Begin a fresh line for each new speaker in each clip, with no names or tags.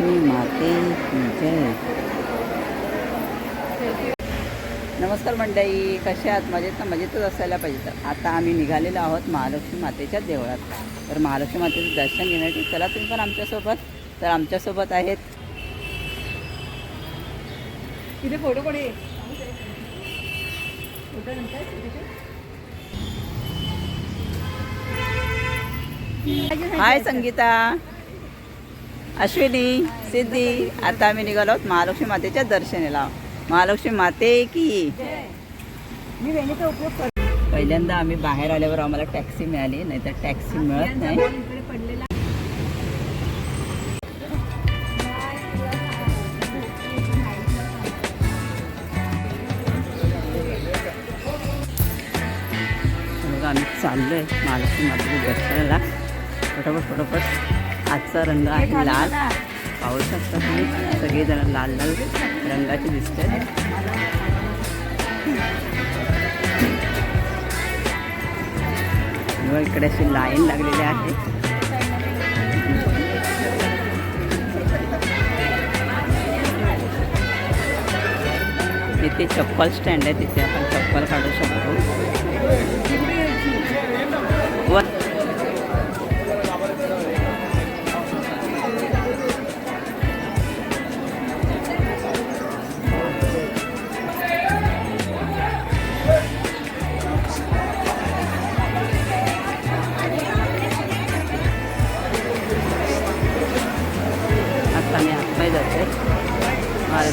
महालक्ष्मी माते की जय. नमस्कार मंडळी कशा आहात? मजेत ना? मजेतच असायला पाहिजे तर. आता आम्ही निघालेलो आहोत महालक्ष्मी मातेच्या देवळात. तर महालक्ष्मी मातेचं दर्शन घेण्यासाठी चला तुम्ही पण आमच्यासोबत. तर आमच्यासोबत आहेत.
तिथे फोटो कोणी?
हाय संगीता. अश्विनी सिद्धी आता आम्ही निघालो आहोत महालक्ष्मी मातेच्या दर्शनाला. महालक्ष्मी माते की?
मी वेणीचा उपयोग करते.
पहिल्यांदा आम्ही बाहेर आल्यावर आम्हाला टॅक्सी मिळाली नाहीतर टॅक्सी मिळत नाही. आम्ही चाललो आहे महालक्ष्मी मातेच्या दर्शनाला. फटाफट फटाफट. आजचा रंग आहे लाल. पाहू शकता तुम्ही सगळेजण लाल लाल रंगाचे दिसतात. व इकडे अशी लाईन लागलेली आहे. इथे चप्पल स्टँड आहे तिथे आपण चप्पल काढू शकतो. व તમે આપતા જ હશે. મારે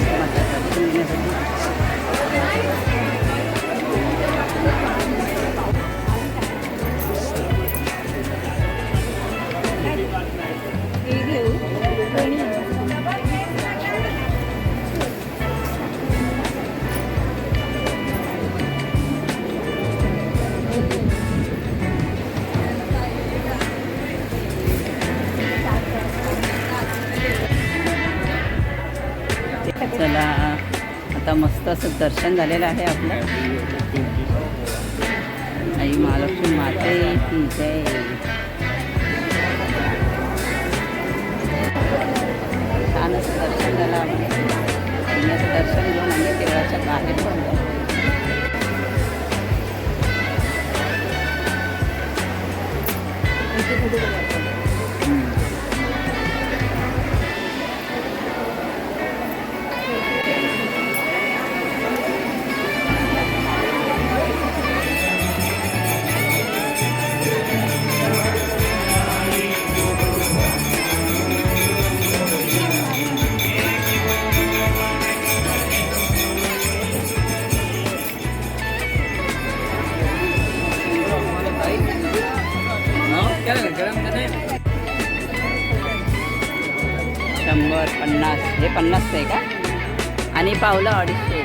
आता मस्त असं दर्शन झालेलं आहे आपलं. आई महालक्ष्मी माते की जय. शंभर पन्नास हे पन्नास आहे का? आणि पावलं अडीचशे.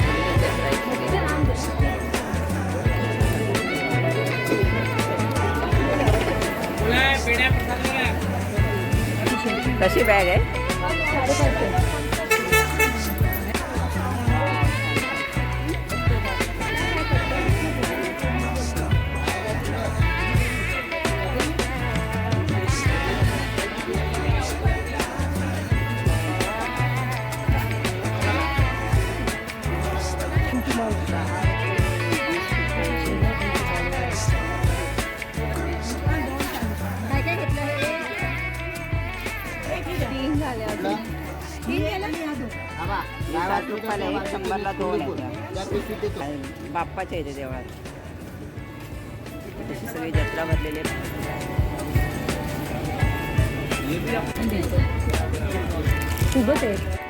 कशी बॅग आहे? गावात रुपयाला एक शंभरला दोन आहेत. बाप्पाच्या इथे देवळात. तशी सगळी जत्रा भरलेली आहे.
खूपच आहे.